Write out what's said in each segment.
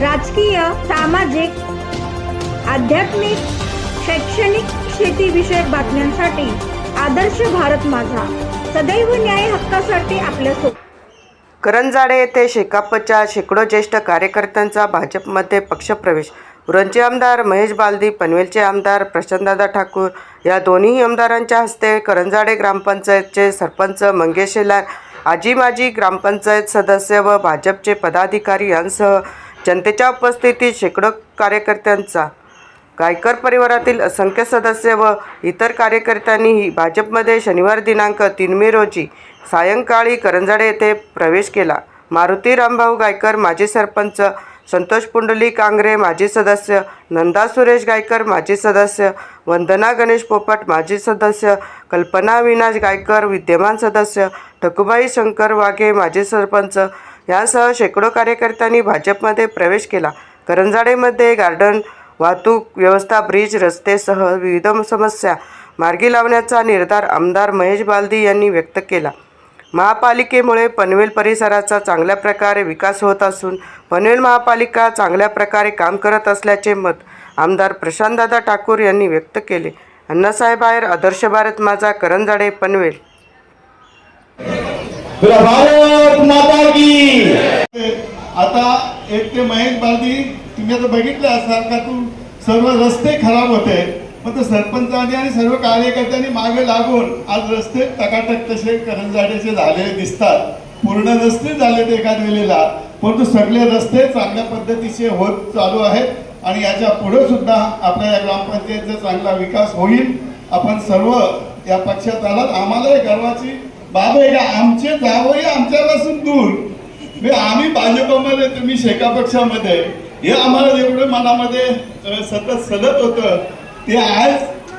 राजकीय सामाजिक आध्यात्मिक शैक्षणिक शेतीविषयक बातम्यांसाठी आदर्श भारत माझा. सदैव न्याय हक्कासाठी आपल्यासोबत करंजाडे येथे शेकापच्या शेकडो ज्येष्ठ कार्यकर्त्यांचा भाजपमध्ये पक्षप्रवेश. उरणचे आमदार महेश बालदी पनवेलचे आमदार प्रशांतदादा ठाकूर या दोन्ही आमदारांच्या हस्ते करंजाडे ग्रामपंचायतचे सरपंच मंगेश शेलार आजी माजी ग्रामपंचायत सदस्य व भाजपचे पदाधिकारी यांसह जनतेच्या उपस्थितीत शेकडो कार्यकर्त्यांचा गायकर परिवारातील असंख्य सदस्य व इतर कार्यकर्त्यांनीही भाजपमध्ये शनिवार दिनांक तीन मे रोजी सायंकाळी करंजाडे येथे प्रवेश केला. मारुती रामभाऊ गायकर माजी सरपंच संतोष पुंडली कांगरे माजी सदस्य नंदा सुरेश गायकर माजी सदस्य वंदना गणेश पोपट माजी सदस्य कल्पना विनाश गायकर विद्यमान सदस्य ठकुबाई शंकर वाघे माजी सरपंच यासह शेकडो कार्यकर्त्यांनी भाजपमध्ये प्रवेश केला. करंजाडेमध्ये गार्डन वाहतूक व्यवस्था ब्रिज रस्तेसह विविध समस्या मार्गी लावण्याचा निर्धार आमदार महेश बालदी यांनी व्यक्त केला. महापालिकेमुळे पनवेल परिसराचा चांगल्या प्रकारे विकास होत असून पनवेल महापालिका चांगल्या प्रकारे काम करत असल्याचे मत आमदार प्रशांतदादा ठाकूर यांनी व्यक्त केले. अण्णासाहेब आयर आदर्श भारत माझा करंजाडे पनवेल. भारत माता की. आता एक ते महेश बालदी तुम्ही आता बघितलं असाल का तू सर्व रस्ते खराब होते. मग सरपंचांनी आणि सर्व कार्यकर्त्यांनी मागे लागून आज रस्ते टकाटक तसे करंजाड्याचे झालेले दिसतात. पूर्ण रस्ते झालेत एका वेळेला. परंतु सगळे रस्ते चांगल्या पद्धतीचे होत चालू आहेत आणि याच्यापुढे सुद्धा आपल्या या ग्रामपंचायतीचा चांगला विकास होईल. आपण सर्व या पक्षात आलात. आम्हाला गर्वाची बाबा का आमचे जावई आमच्यापासून दूर. म्हणजे आम्ही भाजपमध्ये तुम्ही शेका पक्षामध्ये. हे आम्हाला जेवढं मनामध्ये सतत सलत होतं ते आज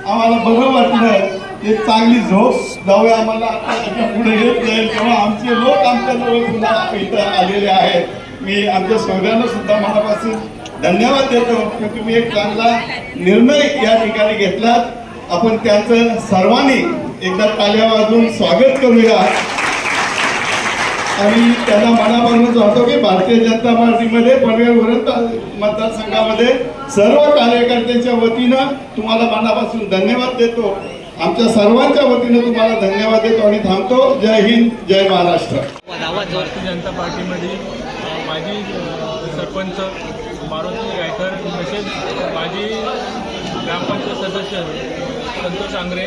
आम्हाला बरं वाटलं. ते चांगली झोप जाऊया आम्हाला आता पुढे येत जाईल. तेव्हा आमचे लोक आमच्या सुद्धा इथं आलेले आहेत. मी आमच्या सगळ्यांना सुद्धा मनापासून धन्यवाद देतो. की तुम्ही एक चांगला निर्णय या ठिकाणी घेतलात. आपण त्यांचं सर्वांनी एकदा ताल्या वाजून स्वागत करूया. आणि त्यांना मनापासून सांगतो की भारतीय जनता पार्टीमध्ये पनवेल वरण मतदारसंघामध्ये सर्व कार्यकर्त्यांच्या वतीनं तुम्हाला मनापासून धन्यवाद देतो. आमच्या सर्वांच्या वतीनं तुम्हाला धन्यवाद देतो आणि थांबतो. जय हिंद जय महाराष्ट्र. भारतीय जनता पार्टीमध्ये माजी सरपंच मारुती गायकर तसेच माजी ग्रामपंचायत सदस्य संतोष आंग्रे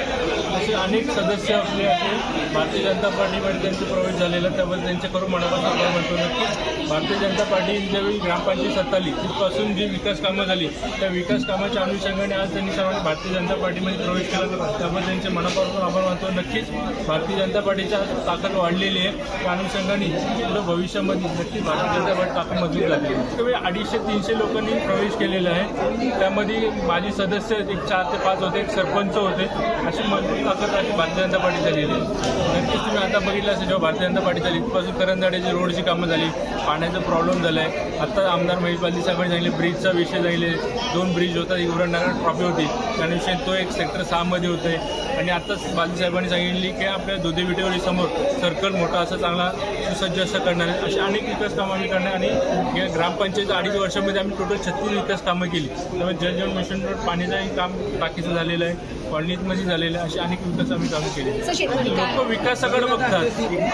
असे अनेक सदस्य आपले असे भारतीय जनता पार्टीमध्ये त्यांचा प्रवेश झालेला त्याबद्दल त्यांचे करून मनापासून आभार म्हणतो नक्कीच भारतीय जनता पार्टी ज्यावेळी ग्रामपंचायत सत्ता आली तिथपासून जी विकास कामं झाली त्या विकास कामाच्या अनुषंगाने आज त्यांनी सर्वांनी भारतीय जनता पार्टीमध्ये प्रवेश केला. त्याबद्दल त्यांचे मनापासून आभार मानतो नक्कीच भारतीय जनता पार्टीच्या ताकद वाढलेली आहे. त्या अनुषंगाने पुढं भविष्यामध्ये नक्की भारतीय जनता पार्टी ताकद मजबूत झाली. त्यावेळी अडीचशे तीनशे लोकांनी प्रवेश केलेला आहे. त्यामध्ये माझी सदस्य एक चार ते पाच होते. एक सरपंच होते. अशी मजबूत ताकद अशी भारतीय जनता पार्टी झालेली आहे नक्कीच तुम्ही आता बघितलं असेल जेव्हा भारतीय जनता पार्टी झाली तिथपासून करंजाड्याची रोडची कामं झाली पाण्याचा प्रॉब्लेम झाला आहे आत्ता आमदार महेश बालदी साहेबांनी सांगितले ब्रिजचा विषय सांगितले. दोन ब्रिज होता उरणनगर ट्रॉफी होती. त्याविषयी तो एक सेक्टर सहामध्ये होते. आणि आत्ताच बालदी साहेबांनी सांगितली की आपल्या दुधी विटेवरी समोर सर्कल मोठा असं चांगला सुसज्ज असं करणार आहे. असे अनेक विकास कामं आम्ही करणार आणि या ग्रामपंचायत अडीच वर्षामध्ये आम्ही टोटल छत्तीस विकास कामं केली. त्यामुळे जलजीवन मिशनवर पाणीचंही काम बाकीचं झालेलं आहे. कॉलनीतमध्ये झालेलं आहे अशी अनेक विकास आम्ही कामं केली लोक विकासाकडे बघतात.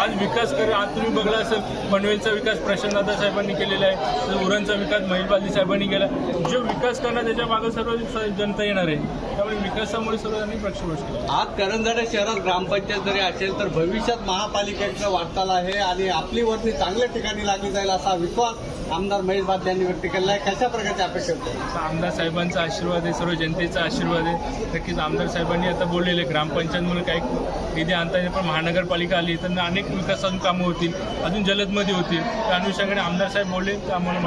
आज विकास कर आज तुम्ही बघला असेल पनवेलचा विकास प्रशांतदादा साहेबांनी केलेला आहे तर उरणचा विकास महेश बालदी साहेबांनी केला. जो विकास करणार त्याच्यामागे सर्व जनता येणार आहे. त्यामुळे विकासामुळे सर्वांनी प्रक्षेपण केलं. आज करंजाडे शहरात ग्रामपंचायत जरी असेल तर भविष्यात महापालिकेचं वाटचाल आहे आणि आपली वर्णी चांगल्या ठिकाणी लागली जाईल असा विश्वास आमदार महेश बाद यांनी व्यक्त केला आहे. कशा प्रकारची अपेक्षा होते? आमदार साहेबांचा आशीर्वाद आहे सर्व जनतेचा आशीर्वाद आहे. नक्कीच आमदार साहेबांनी आता बोललेले ग्रामपंचायतमुळे काही निधी आणता येईल पण महानगरपालिका आली तर अनेक विकासातून कामं होतील अजून जलदमध्ये होतील. त्या अनुषंगाने आमदार साहेब बोलले तर आम्हाला